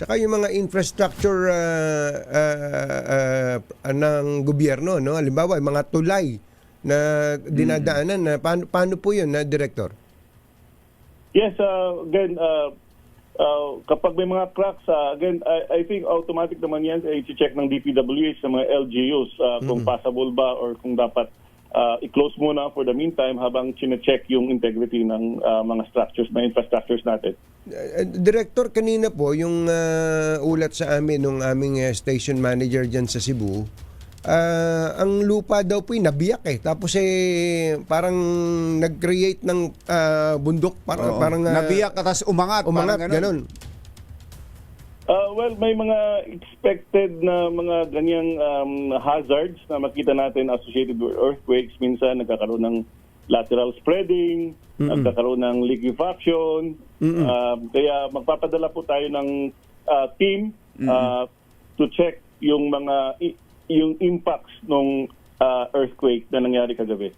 Tsaka yung mga infrastructure ah, ah, ah, ng gobyerno, no? Halimbawa, yung mga tulay na dinadaanan, na paano, paano po yun, na Director? Yes, uh, again, uh, uh, kapag may mga cracks, uh, again, I, I think automatic naman yan, eh, i-check ng DPWH ng mga LGUs uh, kung passable ba or kung dapat uh, i-close muna for the meantime habang chine-check yung integrity ng uh, mga structures, na infrastructures natin. Uh, Director, kanina po, yung ah, ulat sa amin ng aming ah, station manager dyan sa Cebu, ah, ang lupa daw po nabiyak eh. Tapos eh, parang nag-create ng ah, bundok. Para, Oo. parang ah, Nabiyak at umangat. umangat, parang ganun. ganun. Uh, well, may mga expected na mga ganyang um, hazards na makita natin associated with earthquakes. Minsan nagkakaroon ng lateral spreading, nagkakaroon ng liquefaction. Um, kaya magpapadala po tayo ng uh, team uh, to check yung mga yung impacts ng uh, earthquake na nangyari kagabi.